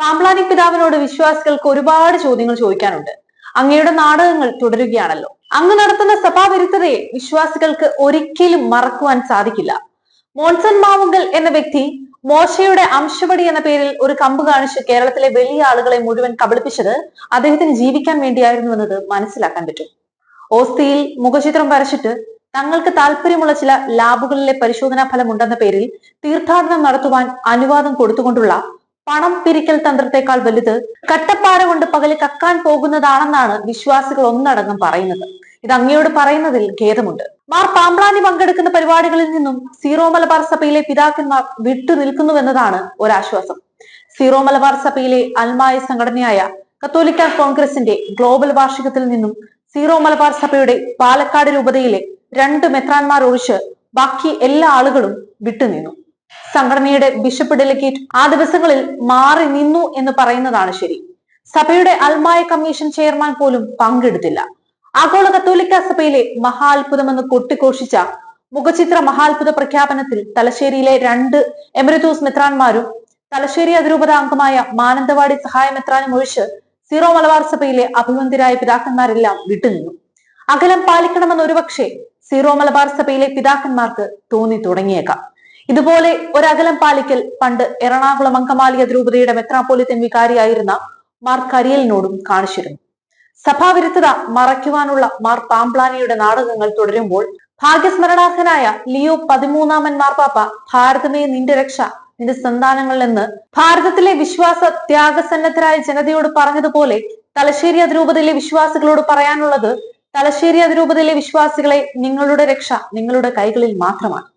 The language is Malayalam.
പാമ്പ്ലാനി പിതാവിനോട് വിശ്വാസികൾക്ക് ഒരുപാട് ചോദ്യങ്ങൾ ചോദിക്കാനുണ്ട്. അങ്ങയുടെ നാടകങ്ങൾ തുടരുകയാണല്ലോ. അങ്ങ് നടത്തുന്ന സഭാവിരുദ്ധതയെ വിശ്വാസികൾക്ക് ഒരിക്കലും മറക്കുവാൻ സാധിക്കില്ല. മോൺസൺ മാവുങ്കൽ എന്ന വ്യക്തി മോശയുടെ അംശപടി എന്ന പേരിൽ ഒരു കമ്പ് കാണിച്ച് കേരളത്തിലെ വലിയ ആളുകളെ മുഴുവൻ കബളിപ്പിച്ചത് അദ്ദേഹത്തിന് ജീവിക്കാൻ വേണ്ടിയായിരുന്നു എന്നത് മനസ്സിലാക്കാൻ പറ്റും. ഓസ്തിയിൽ മുഖചിത്രം വരച്ചിട്ട് തങ്ങൾക്ക് താല്പര്യമുള്ള ചില ലാബുകളിലെ പരിശോധനാ ഫലം ഉണ്ടെന്ന പേരിൽ തീർത്ഥാടനം നടത്തുവാൻ അനുവാദം കൊടുത്തുകൊണ്ടുള്ള പണം പിരിക്കൽ തന്ത്രത്തെക്കാൾ വലുത് കട്ടപ്പാറ കൊണ്ട് പകൽ കക്കാൻ പോകുന്നതാണെന്നാണ് വിശ്വാസികൾ ഒന്നടങ്കം പറയുന്നത്. ഇത് അങ്ങയോട് പറയുന്നതിൽ ഖേദമുണ്ട്. മാർ പാമ്പ്ലാനി പങ്കെടുക്കുന്ന പരിപാടികളിൽ നിന്നും സീറോ മലബാർ സഭയിലെ പിതാക്കന്മാർ വിട്ടു നിൽക്കുന്നുവെന്നതാണ് ഒരാശ്വാസം. സീറോ മലബാർ സഭയിലെ അൽമായ സംഘടനയായ കത്തോലിക്ക കോൺഗ്രസിന്റെ ഗ്ലോബൽ വാർഷികത്തിൽ നിന്നും സീറോ മലബാർ സഭയുടെ പാലക്കാട് രൂപതയിലെ രണ്ട് മെത്രാന്മാർ ഒഴിച്ച് ബാക്കി എല്ലാ ആളുകളും വിട്ടുനിന്നു സംഘടനയുടെ ബിഷപ്പ് ഡെലിഗേറ്റ് ആ ദിവസങ്ങളിൽ മാറി നിന്നു എന്ന് പറയുന്നതാണ് ശരി. സഭയുടെ അൽമായ കമ്മീഷൻ ചെയർമാൻ പോലും പങ്കെടുത്തില്ല. ആഗോള കത്തോലിക്ക സഭയിലെ മഹാത്ഭുതമെന്ന് കൊട്ടിഘോഷിച്ച മുഖചിത്ര മഹാത്ഭുത പ്രഖ്യാപനത്തിൽ തലശ്ശേരിയിലെ രണ്ട് എമറിറ്റൂസ് മെത്രാന്മാരും തലശ്ശേരി അതിരൂപത അംഗമായ മാനന്തവാടി സഹായ മെത്രാനും ഒഴിച്ച് സീറോ മലബാർ സഭയിലെ അഭിമന്തിരായ പിതാക്കന്മാരെല്ലാം വിട്ടുനിന്നു. അകലം പാലിക്കണമെന്ന് ഒരുപക്ഷെ സീറോ മലബാർ സഭയിലെ പിതാക്കന്മാർക്ക് തോന്നി തുടങ്ങിയേക്കാം. ഇതുപോലെ ഒരകലം പാലിക്കൽ പണ്ട് എറണാകുളം അങ്കമാലിയ അതിരൂപതയുടെ മെത്രാപ്പോലിത്തൻ വികാരിയായിരുന്ന മാർ കരിയലിനോടും കാണിച്ചിരുന്നു. സഭാവിരുദ്ധത മറയ്ക്കുവാനുള്ള മാർ പാംപ്ലാനിയുടെ നാടകങ്ങൾ തുടരുമ്പോൾ ഭാഗ്യസ്മരണാർഹനായ ലിയോ പതിമൂന്നാമൻ മാർപ്പാപ്പ ഭാരതമേ നിന്റെ രക്ഷ നിന്റെ സന്താനങ്ങളിൽ നിന്ന് ഭാരതത്തിലെ വിശ്വാസ ത്യാഗസന്നദ്ധരായ ജനതയോട് പറഞ്ഞതുപോലെ തലശ്ശേരി അതിരൂപതയിലെ വിശ്വാസികളോട് പറയാനുള്ളത് തലശ്ശേരി അതിരൂപതയിലെ വിശ്വാസികളെ നിങ്ങളുടെ രക്ഷ നിങ്ങളുടെ കൈകളിൽ മാത്രമാണ്.